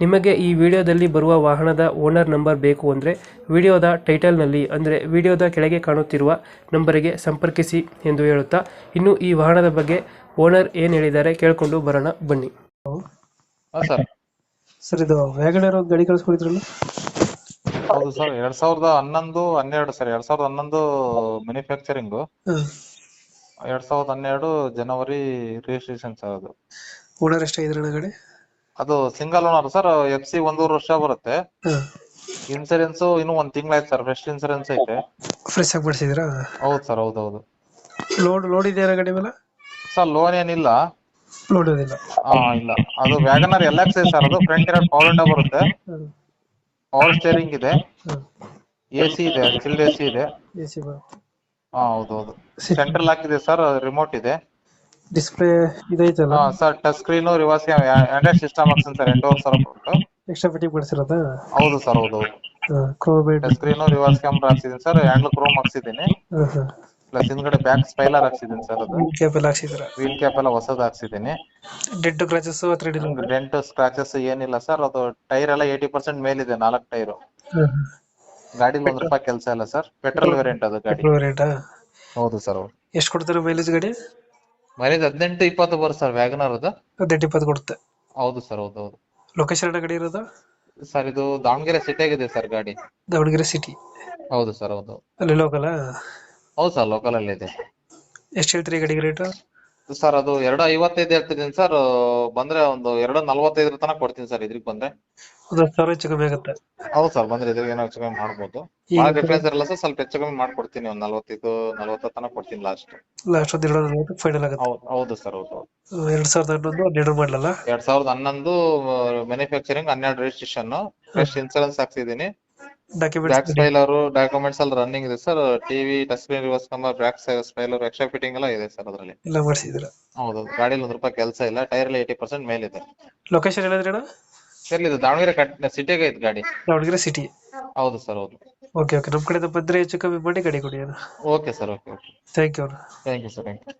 ನಿಮಗೆ ಈ ವಿಡಿಯೋದಲ್ಲಿ ಬರುವ ವಾಹನದ ಓನರ್ ನಂಬರ್ ಬೇಕು ಅಂದರೆ ವಿಡಿಯೋದ ಟೈಟಲ್ನಲ್ಲಿ ಅಂದರೆ ವಿಡಿಯೋದ ಕೆಳಗೆ ಕಾಣುತ್ತಿರುವ ನಂಬರಿಗೆ ಸಂಪರ್ಕಿಸಿ ಎಂದು ಹೇಳುತ್ತಾ ಇನ್ನು ಈ ವಾಹನದ ಬಗ್ಗೆ ಓನರ್ ಏನು ಹೇಳಿದ್ದಾರೆ ಕೇಳಿಕೊಂಡು ಬರೋಣ ಬನ್ನಿ. ಹಾ ಸರ್. ಸರ್ ಇದು ವ್ಯಾಗನರ್ ಗಾಡಿ ಕಳಿಸ್ಕೊಡಿದ್ರಲ್ಲ? ಹೌದು ಸರ್. ಎರಡ್ ಸಾವಿರದ ಹನ್ನೊಂದು ಹನ್ನೆರಡು ಸರ್. ಎರಡ್ ಸಾವಿರದ ಹನ್ನೊಂದು ಮ್ಯಾನುಫ್ಯಾಕ್ಚರಿಂಗ್ ಎರಡ್ ಸಾವಿರದ ಹನ್ನೆರಡು ಜನವರಿ ರಿಜಿಸ್ಟ್ರೇಷನ್ ಸರ್ ಅದು. ಓನರ್ ಎಷ್ಟಾಗಿದ್ರಣ್ಣ ಗಾಡಿ? ಅದು single owner sir F C ಒಂದೂವರೆ ವರ್ಷ ಬರುತ್ತೆ. ಇನ್ಸೂರೆನ್ಸ್ ಒಂದು ಒಂದ್ ತಿಂಗಳಾಯ್ತು ಸರ್ ಫ್ರೆಶ್ ಇನ್ಸೂರೆನ್ಸ್ ಐತೆ. ಫ್ರೆಶ್ ಆಗಿ ಬಿಡಿಸಿದ್ರಾ ಹೌದು ಸರ್ ಹೌದು ಹೌದು. ಲೋಡ್ ಲೋಡ್ ಇದೆಯಾ ಗಾಡಿ ಮೇಲೆ ಸರ್ ಲೋನ್ ಏನಿಲ್ಲ. ಲೋಡ್ ಇಲ್ಲ. ಹಾ ಇಲ್ಲ. ಅದು ವ್ಯಾಗನರ್ ಎಲ್ಲ ಎಕ್ಸ್ ಸರ್ ಅದು ಫ್ರಂಟ್ ಎರಡು ಪವರ್ ವಿಂಡೋ ಬರುತ್ತೆ. ಪವರ್ ಸ್ಟೇರಿಂಗ್ ಇದೆ. ಎ ಸಿ ಇದೆ ಚಿಲ್ಡ್ ಎ ಸಿ ಇದೆ. ಎಸಿ ಬರುತ್ತೆ. ಹಾ ಹೌದು ಹೌದು. ಸೆಂಟ್ರಲ್ ಹಾಕಿದೆ ಸರ್ ರಿಮೋಟ್ ಇದೆ. ಡಿಸ್ಪ್ಲೇ ಇದೈತಲ್ಲ? ಹಾ sir touch screen reverse Android system ಹಾಕ್ಸಿನಿ sir ಎಂಟೂವರೆ ಸರ್ ಕೊಟ್ಟು. ಎಕ್ಸ್ಟ್ರಾ ಫಿಟ್ಟಿಂಗ್ ಮಾಡಿಸಿರೋದಾ ಹೌದು ಸರ್ ಹೌದು ಕ್ರೋಬೇಟ್ ಟಚ್ ಸ್ಕ್ರೀನ್ ರಿವರ್ಸ್ ಕ್ಯಾಮ್ರಾ ಹಾಕ್ಸಿದ್ದೀನಿ ಸರ್ ಹ್ಯಾಂಡಲ್ ಕ್ರೋಮ್ ಹಾಕ್ಸಿದೀನಿ ಹಾಂ ಹಾಂ. ಪ್ಲಸ್ ಹಿಂದ್ಗಡೆ ಬ್ಯಾಕ್ ಸ್ಪೈಲರ್ ಹಾಕ್ಸಿದೀನಿ ಸರ್ ಅದು. ಕ್ಯಾಪ್ ಎಲ್ಲ ಹಾಕ್ಸಿದ್ರ ವೀಲ್ ಕ್ಯಾಪ್ ಎಲ್ಲ ಹೊಸದು ಹಾಕ್ಸಿದೀನಿ ಡೆಡ್ ಕ್ರಾಚಸ್ ಹತ್ರ ಹಿಡಿಲ್ಲ ಡೆಂಟ್ ಸ್ಕ್ರಾಚಸ್ ಏನಿಲ್ಲ ಸರ್ ಅದು ಟೈರ್ ಎಲ್ಲ ಏಯ್ಟಿ ಪರ್ಸೆಂಟ್ ಮೇಲಿದೆ ನಾಲ್ಕು ಟೈರು ಗಾಡಿ ಒಂದ್ ರೂಪಾಯಿ ಕೆಲಸ ಇಲ್ಲ ಸರ್ ಪೆಟ್ರೋಲ್ ವೇರಿಯಂಟ್ ಅದು ಗಾಡಿ. ವೇರಿಯಂಟ್ ಹೌದು ಸರ್ ಎಷ್ಟು ಕೊಡ್ತಾರೆ ಮೈಲೇಜ್ ಗಾಡಿ? ಮೈಲೇಜ್ ಹದಿನೆಂಟು ಇಪ್ಪತ್ತು ಬರುತ್ತೆ ಸರ್ ವ್ಯಾಗನರ್ ಅದು. ಹದಿನೆಂಟು ಇಪ್ಪತ್ತು ಕೊಡುತ್ತೆ. ಹೌದು ಸರ್ ಹೌದು ಹೌದು. ಲೊಕೇಶನ್ ಗಾಡಿ ಇರೋದು? ಸರ್ ಇದು ದಾವಣಗೆರೆ ಆಗಿದೆ ಸರ್ ಗಾಡಿ. ದಾವಣಗೆರೆ ಸಿಟಿ ಹೌದು ಸರ್ ಹೌದು. ಅಲ್ಲಿ ಲೋಕಲ್ ಹೌದು ಸರ್ ಲೋಕಲ್ ಅಲ್ಲಿ ಇದೆ. ಎಷ್ಟು ಹೇಳ್ತೀರಿ ಗಾಡಿಗೆ ರೇಟ್ ಸರ್ ಅದು ಎರಡು ಐವತ್ತೈದು ಹೇಳ್ತಿದ್ದೀನಿ ಸರ್. ಬಂದ್ರೆ ಒಂದು ಎರಡು ನಲ್ವತ್ತೈದರ ತನಕ ಕೊಡ್ತೀನಿ ಸರ್ ಇದ್ರಿಗೆ ಬಂದ್ರೆ. ಒಂದು ಹತ್ತು ಸಾವಿರ ಹೆಚ್ಚು ಕಮ್ಮಿ ಆಗುತ್ತೆ. ಹೌದು ಸರ್ ಬಂದ್ರೆ ಇದ್ರಿಗೆ ಏನೋ ಹೆಚ್ಚು ಕಮ್ಮಿ ಮಾಡ್ಬೋದು. ಭಾಳ ಡಿಫ್ರೆನ್ಸ್ ಇರಲ್ಲ ಸರ್ ಸ್ವಲ್ಪ ಹೆಚ್ಚು ಕಮ್ಮಿ ಮಾಡ್ಕೊಡ್ತೀನಿ ಒಂದು ನಲ್ವತ್ತೈದು ನಲ್ವತ್ತರ ತನಕ ಕೊಡ್ತೀನಿ ಲಾಸ್ಟ್ ಲಾಸ್ಟ್ ಒಂದು ಎರಡು ನಲ್ವತ್ತು ಫೈನಲ್ ಆಗುತ್ತೆ. ಹೌದು ಹೌದು ಸರ್ ಹೌದು ಎರಡು ಸಾವಿರದ ಹನ್ನೊಂದು ಹನ್ನೆರಡು ಮಾಡಲಲ್ಲ? ಎರಡ್ ಸಾವಿರದ ಹನ್ನೊಂದು ಮ್ಯಾನುಫ್ಯಾಕ್ಚರಿಂಗ್ ಹನ್ನೆರಡು ರಿಜಿಸ್ಟ್ರೇಷನ್ ಫ್ರೆಶ್ ಇನ್ಸೂರೆನ್ಸ್ ಹಾಕ್ಸಿದೀನಿ ಬ್ಯಾಕ್ ಸ್ಟೈಲರು ಡಾಕ್ಯುಮೆಂಟ್ಸ್ ಅಲ್ಲಿ ರನ್ನಿಂಗ್ ಇದೆ sir TV touch screen reverse number back spoiler extra fitting ಎಲ್ಲ ಇದೆ ಸರ್ ಅದರಲ್ಲಿ. ಎಲ್ಲ ಮಾಡಿಸಿದ್ರ ಹೌದು ಗಾಡಿಲಿ ಒಂದ್ ರೂಪಾಯಿ ಕೆಲಸ ಇಲ್ಲ. ಟೈರ್ ಎಲ್ಲ ಏಯ್ಟಿ ಪರ್ಸೆಂಟ್ ಮೇಲಿದೆ ಲೊಕೇಶನ್ ಹೇಳಿದ್ರಿ ಸರ್ ಇದು ದಾವಣಗೆರೆ ಕಟ್ ಸಿಟಿಗೆ ಐತೆ ಗಾಡಿ. ದಾವಣಗೆರೆ ಸಿಟಿ ಹೌದು ಸರ್ ಹೌದು. ಓಕೆ ಓಕೆ ನಮ್ಮ ಕಡೆಯಿಂದ ಬಂದ್ರೆ ಹೆಚ್ಚು ಕಮ್ಮಿ ಮಾಡಿ ಗಾಡಿ ಕೊಡಿ okay sir okay okay thank you thank you sir thank you